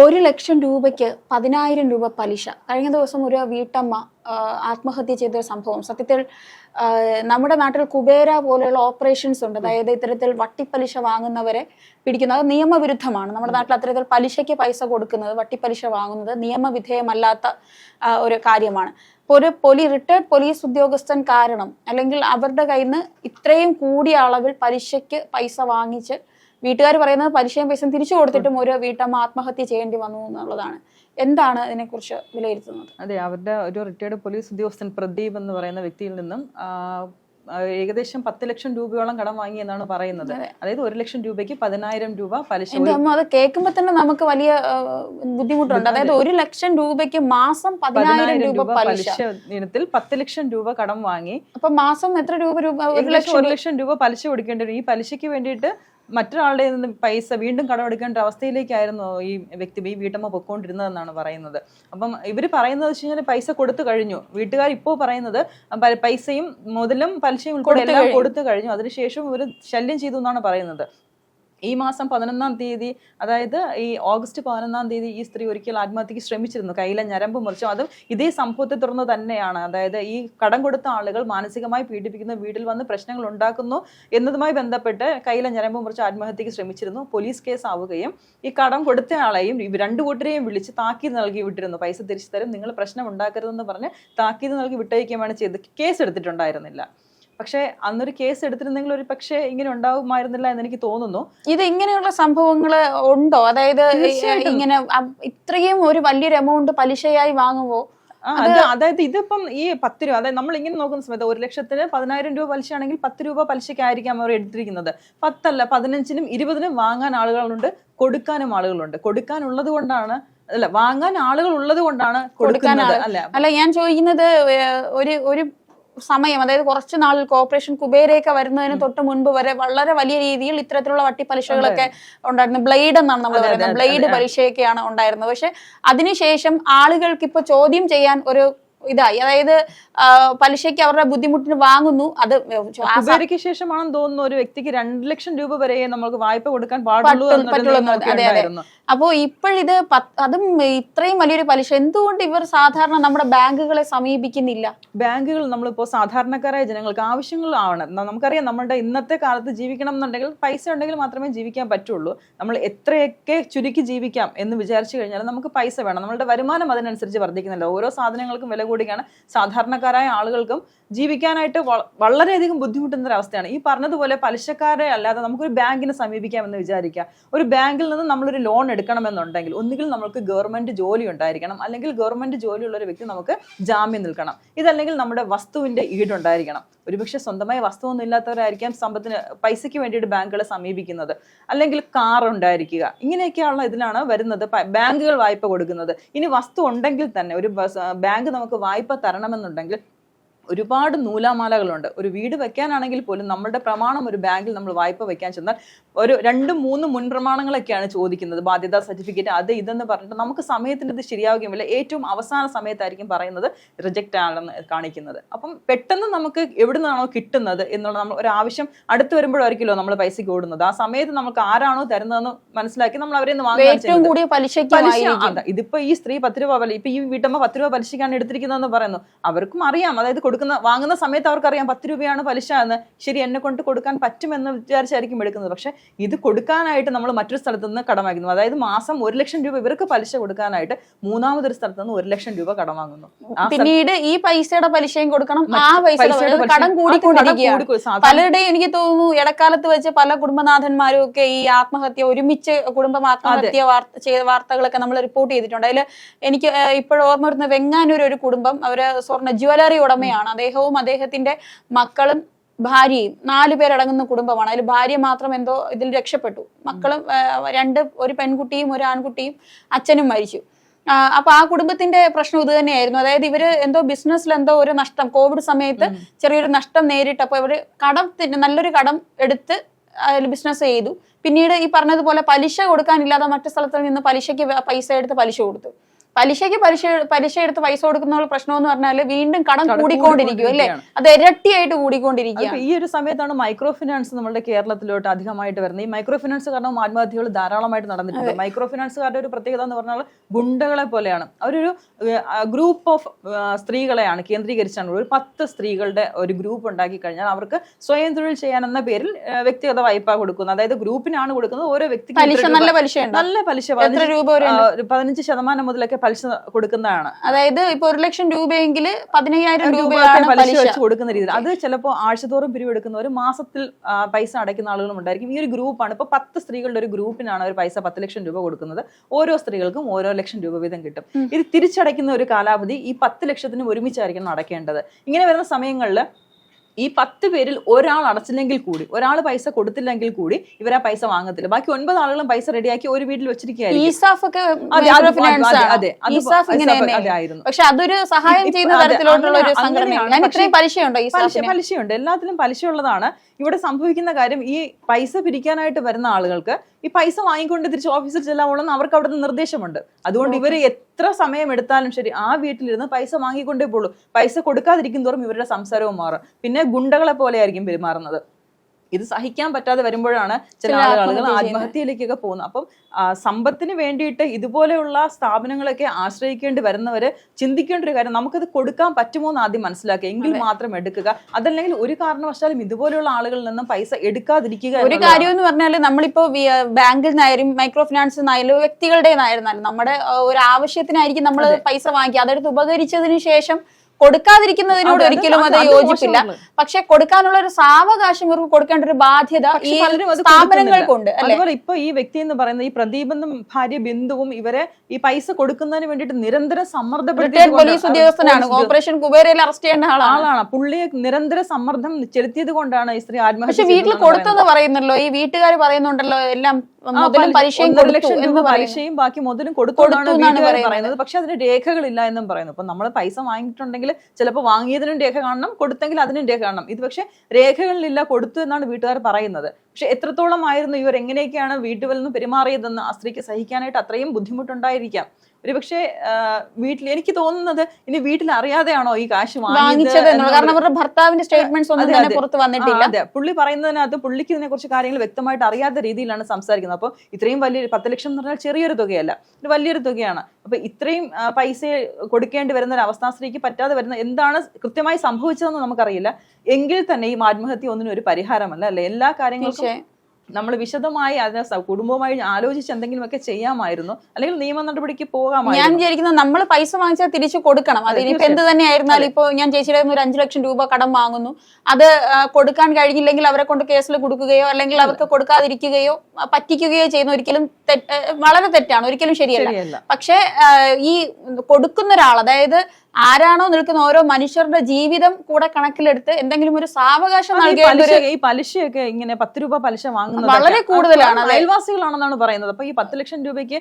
ഒരു ലക്ഷം രൂപയ്ക്ക് പതിനായിരം രൂപ പലിശ. കഴിഞ്ഞ ദിവസം ഒരു വീട്ടമ്മ ആത്മഹത്യ ചെയ്ത സംഭവം. സത്യത്തിൽ നമ്മുടെ നാട്ടിൽ കുബേര പോലെയുള്ള ഓപ്പറേഷൻസ് ഉണ്ട്. അതായത് ഇത്തരത്തിൽ വട്ടിപ്പലിശ വാങ്ങുന്നവരെ പിടിക്കുന്നത് അത് നിയമവിരുദ്ധമാണ്. നമ്മുടെ നാട്ടിൽ അത്തരത്തിൽ പലിശയ്ക്ക് പൈസ കൊടുക്കുന്നത് വട്ടിപ്പലിശ വാങ്ങുന്നത് നിയമവിധേയമല്ലാത്ത ഒരു കാര്യമാണ്. ഒരു പൊലി റിട്ടയർഡ് പോലീസ് ഉദ്യോഗസ്ഥൻ കാരണം അല്ലെങ്കിൽ അവരുടെ കയ്യിൽ നിന്ന് ഇത്രയും കൂടിയ അളവിൽ പലിശയ്ക്ക് പൈസ വാങ്ങിച്ച് വീട്ടുകാർ പറയുന്നത് പലിശയും പൈസയും തിരിച്ചു കൊടുത്തിട്ടും ഒരു വീട്ടമ്മ ആത്മഹത്യ ചെയ്യേണ്ടി വന്നു എന്നുള്ളതാണ്. എന്താണ് ഇതിനെക്കുറിച്ച് വിലയിരുത്തുന്നത്? അതെ അവരുടെ ഒരു റിട്ടയർഡ് പോലീസ് ഉദ്യോഗസ്ഥൻ പ്രദീപ് എന്ന് പറയുന്ന വ്യക്തിയിൽ നിന്നും ഏകദേശം പത്ത് ലക്ഷം രൂപയോളം കടം വാങ്ങി എന്നാണ് പറയുന്നത്. അതായത് ഒരു ലക്ഷം രൂപയ്ക്ക് പതിനായിരം രൂപ പലിശ എന്റെ അമ്മ അത് കേൾക്കുമ്പോ തന്നെ നമുക്ക് വലിയ ബുദ്ധിമുട്ടുണ്ട്. അതായത് ഒരു ലക്ഷം രൂപയ്ക്ക് മാസം പതിനായിരം രൂപ പലിശ. ഇനത്തിൽ പത്ത് ലക്ഷം രൂപ കടം വാങ്ങി. അപ്പൊ മാസം എത്ര രൂപ രൂപ ഒരു ലക്ഷം ഒരു ലക്ഷം രൂപ പലിശ കൊടുക്കേണ്ടി വരും. ഈ പലിശയ്ക്ക് വേണ്ടിയിട്ട് മറ്റൊരാളുടെ നിന്ന് പൈസ വീണ്ടും കടമെടുക്കേണ്ട അവസ്ഥയിലേക്കായിരുന്നു ഈ വ്യക്തി ഈ വീട്ടമ്മ പൊയ്ക്കൊണ്ടിരുന്നതെന്നാണ് പറയുന്നത്. അപ്പം ഇവർ പറയുന്നത് വെച്ച് കഴിഞ്ഞാൽ പൈസ കൊടുത്തു കഴിഞ്ഞു. വീട്ടുകാർ ഇപ്പോൾ പറയുന്നത് പൈസയും മുതലും പലിശയും ഉൾപ്പെടെ എല്ലാം കൊടുത്തു കഴിഞ്ഞു. അതിനുശേഷം ഇവർ ശല്യം ചെയ്തു എന്നാണ് പറയുന്നത്. ഈ മാസം പതിനൊന്നാം തീയതി അതായത് ഈ ഓഗസ്റ്റ് പതിനൊന്നാം തീയതി ഈ സ്ത്രീ ഒരിക്കൽ ആത്മഹത്യക്ക് ശ്രമിച്ചിരുന്നു. കയ്യിലെ ഞരമ്പ് മുറിച്ചു. അതും ഇതേ സംഭവത്തെ തുടർന്ന് തന്നെയാണ്. അതായത് ഈ കടം കൊടുത്ത ആളുകൾ മാനസികമായി പീഡിപ്പിക്കുന്ന വീട്ടിൽ വന്ന് പ്രശ്നങ്ങൾ ഉണ്ടാക്കുന്നു എന്നതുമായി ബന്ധപ്പെട്ട് കയ്യിലെ ഞരമ്പ് മുറിച്ച് ആത്മഹത്യക്ക് ശ്രമിച്ചിരുന്നു. പോലീസ് കേസ് ആവുകയും ഈ കടം കൊടുത്ത ആളെയും രണ്ടു കൂട്ടരെയും വിളിച്ച് താക്കീത് നൽകി വിട്ടിരുന്നു. പൈസ തിരിച്ചു തരും. നിങ്ങൾ പ്രശ്നം ഉണ്ടാക്കരുതെന്ന് പറഞ്ഞ് താക്കീത് നൽകി വിട്ടയക്കുകയാണ് ചെയ്ത് കേസ് എടുത്തിട്ടുണ്ടായിരുന്നില്ല. പക്ഷേ അന്നൊരു കേസ് എടുത്തിരുന്നെങ്കിൽ ഒരു പക്ഷേ ഇങ്ങനെ ഉണ്ടാവുമായിരുന്നില്ല എന്ന് എനിക്ക് തോന്നുന്നു. ഇത് ഇങ്ങനെയുള്ള സംഭവങ്ങൾ ഉണ്ടോ? അതായത് ഇങ്ങനെ ഇത്രയും ഒരു വലിയൊരു എമൗണ്ട് പലിശയായി വാങ്ങുമോ അതായത് ഇതിപ്പം ഈ പത്ത് രൂപ അതായത് നമ്മൾ ഇങ്ങനെ നോക്കുന്ന സമയത്ത് ഒരു ലക്ഷത്തിന് പതിനായിരം രൂപ പലിശയാണെങ്കിൽ പത്ത് രൂപ പലിശയ്ക്കായിരിക്കാം അവർ എടുത്തിരിക്കുന്നത്. പത്തല്ല പതിനഞ്ചിനും ഇരുപതിനും വാങ്ങാൻ ആളുകളുണ്ട് കൊടുക്കാനും ആളുകളുണ്ട്. കൊടുക്കാനുള്ളത് കൊണ്ടാണ് അല്ല വാങ്ങാൻ ആളുകൾ ഉള്ളത് കൊണ്ടാണ് കൊടുക്കാൻ അല്ല? അല്ല ഞാൻ ചോദിക്കുന്നത് ഒരു ഒരു സമയം അതായത് കുറച്ച് നാൾ കോർപ്പറേഷൻ കുബേരയൊക്കെ വരുന്നതിന് തൊട്ട് മുൻപ് വരെ വളരെ വലിയ രീതിയിൽ ഇത്തരത്തിലുള്ള വട്ടിപ്പലിശകളൊക്കെ ഉണ്ടായിരുന്നു. ബ്ലേഡ് എന്നാണ് നമ്മൾ പറയുന്നത്. ബ്ലേഡ്. പലിശയൊക്കെയാണ് ഉണ്ടായിരുന്നത്. പക്ഷെ അതിനുശേഷം ആളുകൾക്ക് ഇപ്പൊ ചോദ്യം ചെയ്യാൻ ഒരു ഇതായി. അതായത് പലിശയ്ക്ക് അവരുടെ ബുദ്ധിമുട്ടിന് വാങ്ങുന്നു. അത് കുബേരയ്ക്ക് ശേഷമാണെന്ന് തോന്നുന്നു ഒരു വ്യക്തിക്ക് രണ്ട് ലക്ഷം രൂപ വരെ നമുക്ക് വായ്പ കൊടുക്കാൻ പാടുള്ളൂ അതെ, അതെ. അപ്പോ ഇപ്പോഴിത് അതും ഇത്രയും വലിയൊരു പലിശ. എന്തുകൊണ്ട് ഇവർ സാധാരണ നമ്മുടെ ബാങ്കുകളെ സമീപിക്കുന്നില്ല? ബാങ്കുകൾ നമ്മളിപ്പോൾ സാധാരണക്കാരായ ജനങ്ങൾക്ക് ആവശ്യങ്ങളാണ്. നമുക്കറിയാം നമ്മുടെ ഇന്നത്തെ കാലത്ത് ജീവിക്കണം എന്നുണ്ടെങ്കിൽ പൈസ ഉണ്ടെങ്കിൽ മാത്രമേ ജീവിക്കാൻ പറ്റുള്ളൂ. നമ്മൾ എത്രയൊക്കെ ചുരുക്കി ജീവിക്കാം എന്ന് വിചാരിച്ചു കഴിഞ്ഞാൽ നമുക്ക് പൈസ വേണം. നമ്മളുടെ വരുമാനം അതിനനുസരിച്ച് വർദ്ധിക്കുന്നില്ല ഓരോ സാധനങ്ങൾക്കും വില കൂടിയാണ് സാധാരണക്കാരായ ആളുകൾക്കും ജീവിക്കാനായിട്ട് വളരെയധികം ബുദ്ധിമുട്ടുന്ന ഒരു അവസ്ഥയാണ്. ഈ പറഞ്ഞതുപോലെ പലിശക്കാരെ അല്ലാതെ നമുക്കൊരു ബാങ്കിനെ സമീപിക്കാമെന്ന് വിചാരിക്കുക. ഒരു ബാങ്കിൽ നിന്ന് നമ്മളൊരു ലോൺ എടുക്കണമെന്നുണ്ടെങ്കിൽ ഒന്നുകിൽ നമുക്ക് ഗവൺമെന്റ് ജോലി ഉണ്ടായിരിക്കണം. അല്ലെങ്കിൽ ഗവൺമെന്റ് ജോലിയുള്ള ഒരു വ്യക്തി നമുക്ക് ജാമ്യം നിൽക്കണം. ഇതല്ലെങ്കിൽ നമ്മുടെ വസ്തുവിന്റെ ഈടുണ്ടായിരിക്കണം. ഒരുപക്ഷെ സ്വന്തമായി വസ്തുവൊന്നും ഇല്ലാത്തവരായിരിക്കാം സമ്പത്തിന് പൈസയ്ക്ക് വേണ്ടിയിട്ട് ബാങ്കുകളെ സമീപിക്കുന്നത്. അല്ലെങ്കിൽ കാർ ഉണ്ടായിരിക്കുക. ഇങ്ങനെയൊക്കെയുള്ള ഇതിലാണ് വരുന്നത് ബാങ്കുകൾ വായ്പ കൊടുക്കുന്നത്. ഇനി വസ്തു ഉണ്ടെങ്കിൽ തന്നെ ഒരു ബാങ്ക് നമുക്ക് വായ്പ തരണമെന്നുണ്ടെങ്കിൽ ഒരുപാട് നൂലാമാലകളുണ്ട്. ഒരു വീട് വെക്കാനാണെങ്കിൽ പോലും നമ്മളുടെ പ്രമാണം ഒരു ബാങ്കിൽ നമ്മൾ വായ്പ വെക്കാൻ ചെന്നാൽ ഒരു രണ്ടും മൂന്നും മുൻപ്രമാണങ്ങളൊക്കെയാണ് ചോദിക്കുന്നത്. ബാധ്യതാ സർട്ടിഫിക്കറ്റ് അത് ഇതെന്ന് പറഞ്ഞിട്ട് നമുക്ക് സമയത്തിന് ഇത് ശരിയാവുകയുമില്ല. ഏറ്റവും അവസാന സമയത്തായിരിക്കും പറയുന്നത് റിജക്റ്റ് ആണെന്ന് കാണിക്കുന്നത്. അപ്പം പെട്ടെന്ന് നമുക്ക് എവിടെ നിന്നാണോ കിട്ടുന്നത് എന്നുള്ള നമ്മൾ ഒരു ആവശ്യം അടുത്ത് വരുമ്പോഴായിരിക്കുമല്ലോ നമ്മൾ പൈസയ്ക്ക് ഓടുന്നത്. ആ സമയത്ത് നമുക്ക് ആരാണോ തരുന്നതെന്ന് മനസ്സിലാക്കി നമ്മൾ അവരെ ഏറ്റവും കൂടിയ പലിശ ഇതിപ്പോ ഈ സ്ത്രീ പത്ത് രൂപ പലി ഇപ്പൊ ഈ വീട്ടമ്മ പത്ത് രൂപ പലിശക്കാണ് എടുത്തിരിക്കുന്നതെന്ന് പറയുന്നു. അവർക്കും അറിയാം. അതായത് കൊടുക്കുന്ന വാങ്ങുന്ന സമയത്ത് അവർക്കറിയാം പത്ത് രൂപയാണ് പലിശ എന്ന്. ശരി എന്നെ കൊണ്ട് കൊടുക്കാൻ പറ്റുമെന്ന് വിചാരിച്ചായിരിക്കും എടുക്കുന്നത്. പക്ഷെ ഇത് കൊടുക്കാനായിട്ട് നമ്മൾ മറ്റൊരു സ്ഥലത്ത് നിന്ന് കടം വാങ്ങുന്നു അതായത് മാസം ഒരു ലക്ഷം രൂപ ഇവർക്ക് പലിശ കൊടുക്കാനായിട്ട് മൂന്നാമതൊരു സ്ഥലത്ത് നിന്ന് ഒരു ലക്ഷം രൂപ കടം വാങ്ങുന്നു. പിന്നീട് ഈ പൈസയുടെ പലിശയും കൊടുക്കണം. ആ പൈസ പൈസയുടെ കടം കടം പലരുടെയും എനിക്ക് തോന്നുന്നു ഇടക്കാലത്ത് വെച്ച് പല കുടുംബനാഥന്മാരും ഒക്കെ ഈ ആത്മഹത്യ ഒരുമിച്ച് കുടുംബം ആത്മഹത്യ ചെയ്ത വാർത്തകളൊക്കെ നമ്മൾ റിപ്പോർട്ട് ചെയ്തിട്ടുണ്ട്. അതിൽ എനിക്ക് ഇപ്പോഴും ഓർമ്മ വരുന്ന വെങ്ങാനൂർ ഒരു കുടുംബം. അവർ സ്വർണ ജ്വല്ലറി ഉടമയാണ്. അദ്ദേഹവും അദ്ദേഹത്തിന്റെ മക്കളും ഭാര്യയും നാലു പേരടങ്ങുന്ന കുടുംബമാണ്. അതിൽ ഭാര്യ മാത്രം എന്തോ ഇതിൽ രക്ഷപ്പെട്ടു. മക്കളും രണ്ട് ഒരു പെൺകുട്ടിയും ഒരു ആൺകുട്ടിയും അച്ഛനും മരിച്ചു. അപ്പൊ ആ കുടുംബത്തിന്റെ പ്രശ്നം ഇത് തന്നെയായിരുന്നു. അതായത് ഇവർ എന്തോ ബിസിനസ്സിൽ എന്തോ ഒരു നഷ്ടം കോവിഡ് സമയത്ത് ചെറിയൊരു നഷ്ടം നേരിട്ടപ്പോൾ ഇവർ കടം നല്ലൊരു കടം എടുത്ത് അതിൽ ബിസിനസ് ചെയ്തു. പിന്നീട് ഈ പറഞ്ഞതുപോലെ പലിശ കൊടുക്കാനില്ലാതെ മറ്റു സ്ഥലത്ത് നിന്ന് പലിശയ്ക്ക് പൈസ എടുത്ത് പലിശ കൊടുത്തു. പലിശയ്ക്ക് പലിശ പലിശ എടുത്ത് പൈസ കൊടുക്കുന്ന പ്രശ്നം എന്ന് പറഞ്ഞാൽ വീണ്ടും കടം കടം കൂടിക്കൊണ്ടിരിക്കും അല്ലേ? അത് ഇരട്ടിയായിട്ട് കൂടിക്കൊണ്ടിരിക്കുക ഈ ഒരു സമയത്താണ് മൈക്രോ ഫിനാൻസ് നമ്മുടെ കേരളത്തിലോട്ട് അധികമായിട്ട് വരുന്നത്. ഈ മൈക്രോ ഫിനാൻസ് കാരണം ആത്മഹത്യകൾ ധാരാളമായിട്ട് നടന്നിട്ടുണ്ട്. മൈക്രോ ഫിനാൻസുകാരുടെ ഒരു പ്രത്യേകത എന്ന് പറഞ്ഞാൽ ഗുണ്ടകളെ പോലെയാണ്. അവരൊരു ഗ്രൂപ്പ് ഓഫ് സ്ത്രീകളെയാണ് കേന്ദ്രീകരിച്ചാണ്. ഒരു പത്ത് സ്ത്രീകളുടെ ഒരു ഗ്രൂപ്പ് ഉണ്ടാക്കി കഴിഞ്ഞാൽ അവർക്ക് സ്വയം തൊഴിൽ ചെയ്യാൻ എന്ന പേരിൽ വ്യക്തിഗത വായ്പ കൊടുക്കുന്നത് അതായത് ഗ്രൂപ്പിനാണ് കൊടുക്കുന്നത്. ഓരോ വ്യക്തിക്ക് നല്ല പലിശ നല്ല പലിശ. പതിനഞ്ച് ശതമാനം മുതലൊക്കെ പലിശ കൊടുക്കുന്നതാണ്. അതായത് ഇപ്പൊ ഒരു ലക്ഷം രൂപയെങ്കിൽ പതിനയ്യായിരം രൂപയാണ് പലിശ പലിശ. വെച്ച് കൊടുക്കുന്ന രീതി അത് ചിലപ്പോൾ ആഴ്ചതോറും പിരിവെടുക്കുന്നവർ മാസത്തിൽ പൈസ അടയ്ക്കുന്ന ആളുകളും ഉണ്ടായിരിക്കും. ഈ ഒരു ഗ്രൂപ്പാണ്. ഇപ്പൊ പത്ത് സ്ത്രീകളുടെ ഒരു ഗ്രൂപ്പിനാണ് ഒരു പൈസ പത്ത് ലക്ഷം രൂപ കൊടുക്കുന്നത്. ഓരോ സ്ത്രീകൾക്കും ഓരോ ലക്ഷം രൂപ വീതം കിട്ടും. ഇത് തിരിച്ചടയ്ക്കുന്ന ഒരു കാലാവധി ഈ പത്ത് ലക്ഷത്തിനും ഒരുമിച്ചായിരിക്കണം അടയ്ക്കേണ്ടത്. ഇങ്ങനെ വരുന്ന സമയങ്ങളിൽ ഈ പത്ത് പേരിൽ ഒരാൾ അടച്ചില്ലെങ്കിൽ കൂടി ഒരാൾ പൈസ കൊടുത്തില്ലെങ്കിൽ കൂടി ഇവരെ പൈസ വാങ്ങത്തില്ല. ബാക്കി ഒൻപത് ആളുകളും പൈസ റെഡിയാക്കി ഒരു വീട്ടിൽ വെച്ചിരിക്കുകയായിരുന്നു. പക്ഷെ അതൊരു സഹായം ചെയ്യുന്ന തരത്തിലോട്ടുള്ള ഒരു സംഘടനയാണ്. പലിശയുണ്ട് എല്ലാത്തിലും പലിശയുള്ളതാണ്. ഇവിടെ സംഭവിക്കുന്ന കാര്യം ഈ പൈസ പിരിക്കാനായിട്ട് വരുന്ന ആളുകൾക്ക് ഈ പൈസ വാങ്ങിക്കൊണ്ട് തിരിച്ച് ഓഫീസിൽ ചെല്ലാവോളെന്ന് അവർക്ക് അവിടുന്ന് നിർദ്ദേശമുണ്ട്. അതുകൊണ്ട് ഇവർ എത്ര സമയം എടുത്താലും ശരി ആ വീട്ടിലിരുന്ന് പൈസ വാങ്ങിക്കൊണ്ടേ പോളൂ പൈസ കൊടുക്കാതിരിക്കും തോറും ഇവരുടെ സംസാരവും മാറും. പിന്നെ ഗുണ്ടകളെ പോലെ ആയിരിക്കും പെരുമാറുന്നത്. ഇത് സഹിക്കാൻ പറ്റാതെ വരുമ്പോഴാണ് ചില ആളുകൾ ആത്മഹത്യയിലേക്കൊക്കെ പോകുന്നത്. അപ്പം സമ്പത്തിന് വേണ്ടിയിട്ട് ഇതുപോലെയുള്ള സ്ഥാപനങ്ങളൊക്കെ ആശ്രയിക്കേണ്ടി വരുന്നവർ ചിന്തിക്കേണ്ട ഒരു കാര്യം നമുക്കത് കൊടുക്കാൻ പറ്റുമോ എന്ന് ആദ്യം മനസ്സിലാക്കുക. എങ്കിൽ മാത്രം എടുക്കുക. അതല്ലെങ്കിൽ ഒരു കാരണവശാലും ഇതുപോലെയുള്ള ആളുകളിൽ നിന്നും പൈസ എടുക്കാതിരിക്കുക ഒരു കാര്യം എന്ന് പറഞ്ഞാൽ നമ്മളിപ്പോ ബാങ്കിൽ നിന്നായാലും മൈക്രോ ഫിനാൻസ് നിന്നായാലും വ്യക്തികളുടെ നിന്നായിരുന്നാലും നമ്മുടെ ഒരു ആവശ്യത്തിനായിരിക്കും നമ്മൾ പൈസ വാങ്ങിക്കുക. അതെടുത്ത് ഉപകരിച്ചതിന് ശേഷം കൊടുക്കാതിരിക്കുന്നതിനോട് ഒരിക്കലും അത് യോജിപ്പില്ല. പക്ഷെ കൊടുക്കാനുള്ള ഒരു സാവകാശം ഇവർക്ക് കൊടുക്കേണ്ട ഒരു ബാധ്യത ഈ സ്ഥാപനങ്ങൾക്കുണ്ട് അതുപോലെ ഇപ്പൊ ഈ വ്യക്തി എന്ന് പറയുന്നത് ഈ പ്രദീപെന്നും ഭാര്യ ബിന്ദുവും ഇവരെ ഈ പൈസ കൊടുക്കുന്നതിന് വേണ്ടിയിട്ട് നിരന്തര സമ്മർദ്ദം പോലീസ് ഉദ്യോഗസ്ഥനാണ്. ഓപ്പറേഷൻ കുബേരയിൽ അറസ്റ്റ് ചെയ്യുന്ന ആളാണ്. പുള്ളിയെ നിരന്തര സമ്മർദ്ദം ചെലുത്തിയത് കൊണ്ടാണ് ഈ സ്ത്രീ ആത്മഹത്യ പക്ഷെ വീട്ടിൽ കൊടുത്തത് കൊടുത്തെന്ന് പറയുന്നല്ലോ. ഈ വീട്ടുകാർ പറയുന്നുണ്ടല്ലോ എല്ലാം പലിശയും ബാക്കി മുതലും കൊടുത്തു. പറയുന്നത്. പക്ഷെ അതിന് രേഖകളില്ല എന്നും പറയുന്നു. അപ്പൊ നമ്മൾ പൈസ വാങ്ങിയിട്ടുണ്ടെങ്കിൽ ചിലപ്പോൾ വാങ്ങിയതിനും രേഖ കാണണം കൊടുത്തെങ്കിൽ അതിനും രേഖ കാണണം. ഇത് പക്ഷെ രേഖകളിലില്ല കൊടുത്തു എന്നാണ് വീട്ടുകാർ പറയുന്നത്. പക്ഷെ എത്രത്തോളം ആയിരുന്നു ഇവർ എങ്ങനെയൊക്കെയാണ് വീട്ടുകളിൽ നിന്ന് പെരുമാറിയതെന്ന് ആ സ്ത്രീക്ക് സഹിക്കാനായിട്ട് അത്രയും ബുദ്ധിമുട്ടുണ്ടായിരിക്കാം. ഒരുപക്ഷെ വീട്ടിൽ എനിക്ക് തോന്നുന്നത് ഇനി വീട്ടിൽ അറിയാതെയാണോ ഈ കാശ് വാങ്ങിച്ചത് കാരണം അവരുടെ ഭർത്താവിന്റെ സ്റ്റേറ്റ്മെന്റ്സ് ഒന്നും തന്നെ. പുറത്ത് വന്നിട്ടില്ല. അതെ. പുള്ളി പറയുന്നതിനകത്ത് പുള്ളിക്ക് ഇതിനെ കുറിച്ച് കാര്യങ്ങൾ വ്യക്തമായിട്ട് അറിയാത്ത രീതിയിലാണ് സംസാരിക്കുന്നത്. അപ്പോൾ ഇത്രയും വലിയ പത്ത് ലക്ഷം എന്ന് പറഞ്ഞാൽ ചെറിയൊരു തുകയല്ല ഒരു വലിയൊരു തുകയാണ്. അപ്പൊ ഇത്രയും പൈസ കൊടുക്കേണ്ടി വരുന്ന ഒരു അവസ്ഥ സ്ത്രീക്ക് പറ്റാതെ വരുന്ന എന്താണ് കൃത്യമായി സംഭവിച്ചതെന്ന് നമുക്കറിയില്ല. എങ്കിൽ തന്നെ ഈ ആത്മഹത്യ ഒന്നിനും ഒരു പരിഹാരമല്ല അല്ലെ? എല്ലാ കാര്യങ്ങൾക്കും. നമ്മൾ വിശദമായി അതിനെ കുടുംബമായി കുടുംബവുമായി ആലോചിച്ച് എന്തെങ്കിലുമൊക്കെ ചെയ്യാമായിരുന്നു. അല്ലെങ്കിൽ നിയമ നടപടിക്ക് ഞാൻ പോകാമായിരുന്നു വിചാരിക്കുന്നത് നമ്മൾ പൈസ വാങ്ങിച്ചാൽ തിരിച്ചു കൊടുക്കണം. അത് ഇനിയിപ്പോ എന്ത് തന്നെ ആയിരുന്നാലും ഇപ്പൊ ഞാൻ ചേച്ചിയുടെ ഒരു അഞ്ചു ലക്ഷം രൂപ കടം വാങ്ങുന്നു. അത് കൊടുക്കാൻ കഴിഞ്ഞില്ലെങ്കിൽ അവരെ കൊണ്ട് കേസിൽ കൊടുക്കുകയോ അല്ലെങ്കിൽ അവർക്ക് കൊടുക്കാതിരിക്കുകയോ പറ്റിക്കുകയോ ചെയ്യുന്ന ഒരിക്കലും വളരെ തെറ്റാണ്. ഒരിക്കലും ശരിയല്ല. പക്ഷേ ഈ കൊടുക്കുന്ന ഒരാൾ അതായത് ആരാണോ നിൽക്കുന്ന ഓരോ മനുഷ്യരുടെ ജീവിതം കൂടെ കണക്കിലെടുത്ത് എന്തെങ്കിലും ഒരു സാവകാശം നൽകിയ ഈ പലിശയൊക്കെ ഇങ്ങനെ പത്ത് രൂപ പലിശ വാങ്ങുന്നത് വളരെ കൂടുതലാണ്. അയൽവാസികളാണെന്നാണ് പറയുന്നത്. അപ്പൊ ഈ പത്ത് ലക്ഷം രൂപയ്ക്ക്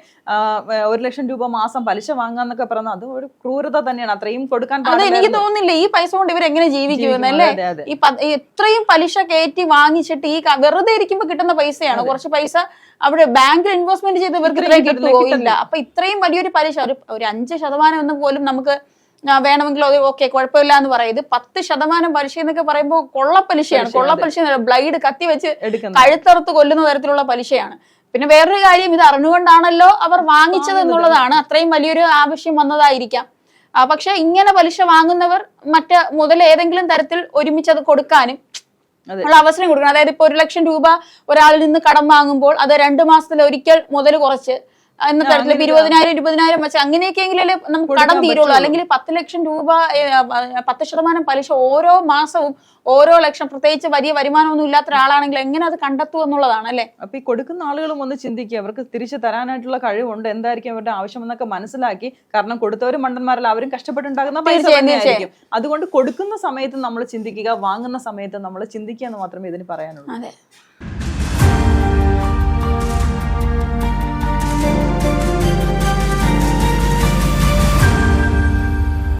ഒരു ലക്ഷം രൂപ മാസം പലിശ വാങ്ങാന്നൊക്കെ പറയുന്നത് അത് ഒരു ക്രൂരത തന്നെയാണ്. അത്രയും കൊടുക്കാൻ അത് എനിക്ക് തോന്നുന്നില്ല ഈ പൈസ കൊണ്ട് ഇവർ എങ്ങനെ ജീവിക്കുമെന്നല്ലേ. ഈ ഇത്രയും പലിശ കയറ്റി വാങ്ങിച്ചിട്ട് ഈ വെറുതെ ഇരിക്കുമ്പോ കിട്ടുന്ന പൈസയാണ്. കുറച്ച് പൈസ അവിടെ ബാങ്കിൽ ഇൻവെസ്റ്റ്മെന്റ് ചെയ്ത് ഇവർക്ക് കിട്ടുമോ ഇല്ല. അപ്പൊ ഇത്രയും വലിയൊരു പലിശ ഒരു അഞ്ച് ശതമാനം എന്ന് പോലും നമുക്ക് വേണമെങ്കിൽ അത് ഓക്കെ കുഴപ്പമില്ല എന്ന് പറയും. ഇത് പത്ത് ശതമാനം പലിശ എന്നൊക്കെ പറയുമ്പോൾ കൊള്ളപ്പലിശയാണ് പലിശ, കൊള്ളപ്പലിശ ബ്ലൈഡ് കത്തി വെച്ച് കഴുത്തറുത്ത് കൊല്ലുന്ന തരത്തിലുള്ള പലിശയാണ്. പിന്നെ വേറൊരു കാര്യം ഇത് അറിഞ്ഞുകൊണ്ടാണല്ലോ അവർ വാങ്ങിച്ചത് എന്നുള്ളതാണ്. അത്രയും വലിയൊരു ആവശ്യം വന്നതായിരിക്കാം. പക്ഷെ ഇങ്ങനെ പലിശ വാങ്ങുന്നവർ മറ്റ് മുതൽ ഏതെങ്കിലും തരത്തിൽ ഒരുമിച്ച് അത് കൊടുക്കാനും. ഉള്ള അവസരം കൊടുക്കണം. അതായത് ഇപ്പൊ ഒരു ലക്ഷം രൂപ ഒരാളിൽ നിന്ന് കടം വാങ്ങുമ്പോൾ അത് രണ്ടു മാസത്തിൽ ഒരിക്കൽ മുതൽ കുറച്ച് എന്ന തരത്തിൽ തരത്തിൽ ഇരുപതിനായിരം ഇരുപതിനായിരം വെച്ച് അങ്ങനെയൊക്കെയെങ്കിലേ നമുക്ക് കടം തീരുള്ളൂ. അല്ലെങ്കിൽ പത്ത് ലക്ഷം രൂപ പത്ത് ശതമാനം പലിശ ഓരോ മാസവും ഓരോ ലക്ഷം പ്രത്യേകിച്ച് വലിയ വരുമാനമൊന്നും ഇല്ലാത്ത ഒരാളാണെങ്കിൽ എങ്ങനെ അത് കണ്ടെത്തും എന്നുള്ളതാണ് അല്ലെ? അപ്പൊ ഈ കൊടുക്കുന്ന ആളുകളും ഒന്ന് ചിന്തിക്കുക അവർക്ക് തിരിച്ചു തരാനായിട്ടുള്ള കഴിവുണ്ട്. എന്തായിരിക്കും അവരുടെ ആവശ്യം എന്നൊക്കെ മനസ്സിലാക്കി. കാരണം കൊടുത്തവരും മണ്ടന്മാരല്ല അവരും കഷ്ടപ്പെട്ടുണ്ടാകുന്ന പൈസ തന്നെയായിരിക്കും. അതുകൊണ്ട് കൊടുക്കുന്ന സമയത്ത് നമ്മൾ ചിന്തിക്കുക വാങ്ങുന്ന സമയത്ത് നമ്മൾ ചിന്തിക്കുക എന്ന് മാത്രമേ ഇതിന് പറയാനുള്ളൂ.